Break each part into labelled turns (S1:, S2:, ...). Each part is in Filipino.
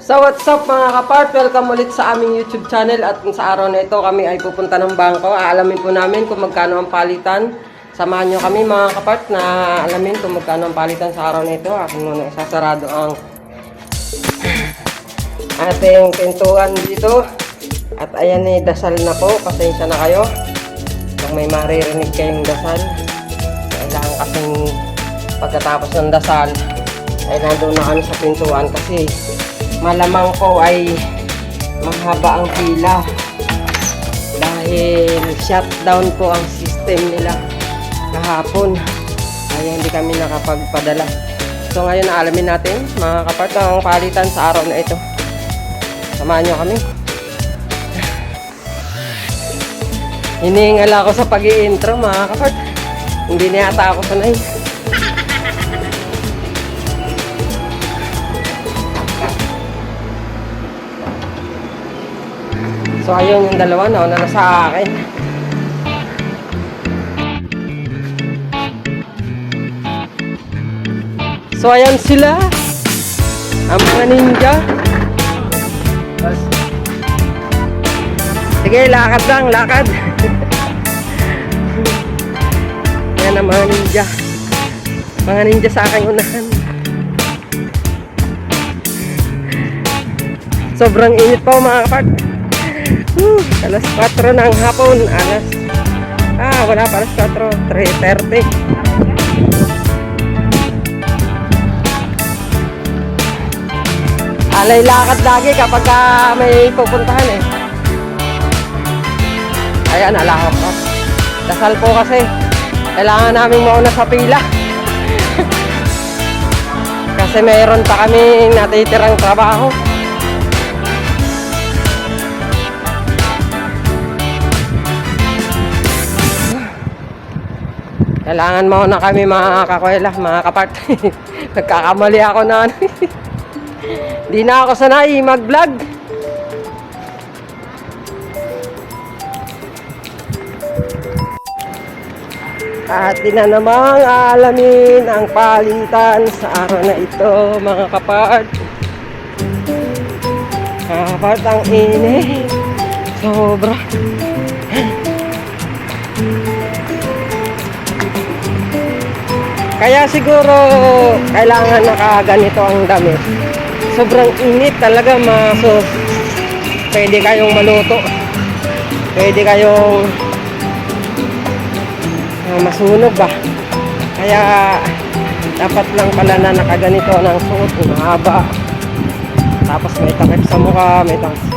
S1: So what's up mga kapart? Welcome ulit sa aming YouTube channel at sa araw na ito kami ay pupunta ng bangko. Aalamin po namin kung magkano ang palitan. Samahan nyo kami mga kapart na alamin kung magkano ang palitan sa araw na ito. Akin muna isasarado ang ating pintuan dito. At ayan eh, dasal na po. Pasensya na kayo. Kung may maririnig kayong dasal. Kailangan kasing pagkatapos ng dasal ay nandun na kami sa pintuan kasi malamang po ay mahaba ang pila. Dahil shutdown po ang system nila kahapon. Kaya hindi kami nakapagpadala. So ngayon alamin natin mga kapart ang palitan sa araw na ito. Samahan nyo kami. Hinihingal ako sa pag intro mga kapart hindi na yata ako sanay So ayun yung dalawa na na sa akin. So ayan sila. Ang mga ninja. Sige, lakad lang, lakad. Yan ang mga ninja. Mga ninja sa aking unahan. Sobrang init pa mga kapag. Uh, alas 4 ng hapon. Alas... Ah, wala pa alas 4. 3.30. Alay lakad lagi kapag ah, may pupuntahan eh. Ayan, alahok ko. Dasal po kasi. Kailangan namin mauna sa pila. kasi mayroon pa kaming natitirang trabaho. Kailangan mo na kami mga kakwela, mga kapart. Nagkakamali ako na ano. Di na ako sanay mag-vlog. At di na namang alamin ang palitan sa araw na ito, mga kapart. Kapart, ang init. Sobra. Kaya siguro kailangan nakaganito ang damit. Sobrang init talaga maso. Pwede kayong maluto. Pwede kayong ah, masunog ba. Kaya dapat lang pala na nakaganito ng suot, mahaba. Tapos may takip sa mukha, may takip.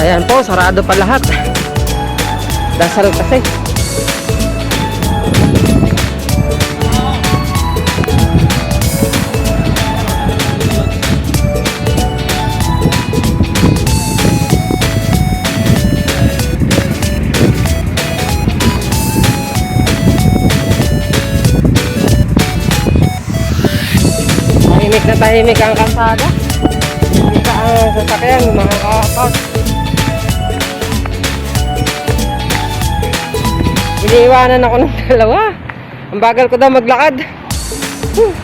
S1: Ayan po, sarado pa lahat. Dasal kasi. Tahimik na tahimik ang kasada. Kita ang sasakyan, mga kapag. Iniiwanan ako ng dalawa. Ang bagal ko daw maglakad. Huh.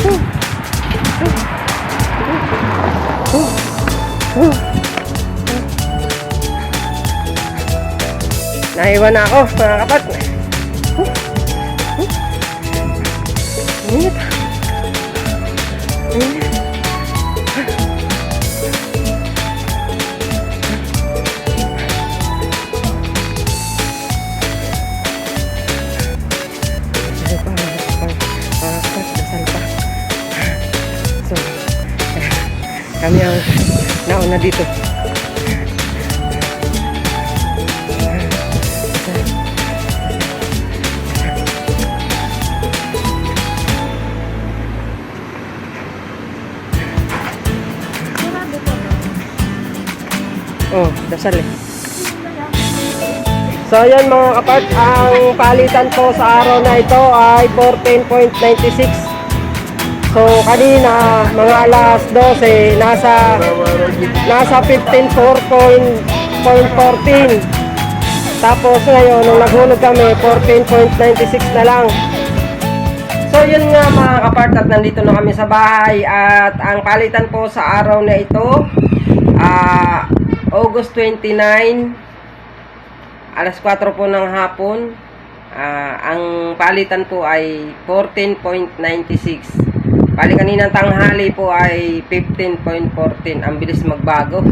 S1: Huh. Huh. Naiwan na ako, mga kapat. Huh. Huh. Kami ang nauna dito. Oh, dasal eh. So yan mga kapag, ang palitan po sa araw na ito ay 14.96 So kanina, mga alas 12, nasa nasa 15.4.14. Tapos ngayon, nung naghulog kami, 14.96 na lang. So yun nga mga kapart at nandito na kami sa bahay at ang palitan po sa araw na ito ah August 29 alas 4 po ng hapon Ah, ang palitan po ay 14.96 Bali kaninang tanghali po ay 15.14 ang bilis magbago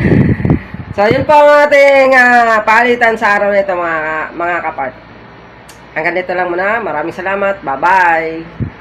S1: So yun po ang ating ah, palitan sa araw na ito mga, mga kapart Hanggang dito lang muna. Maraming salamat. Bye-bye.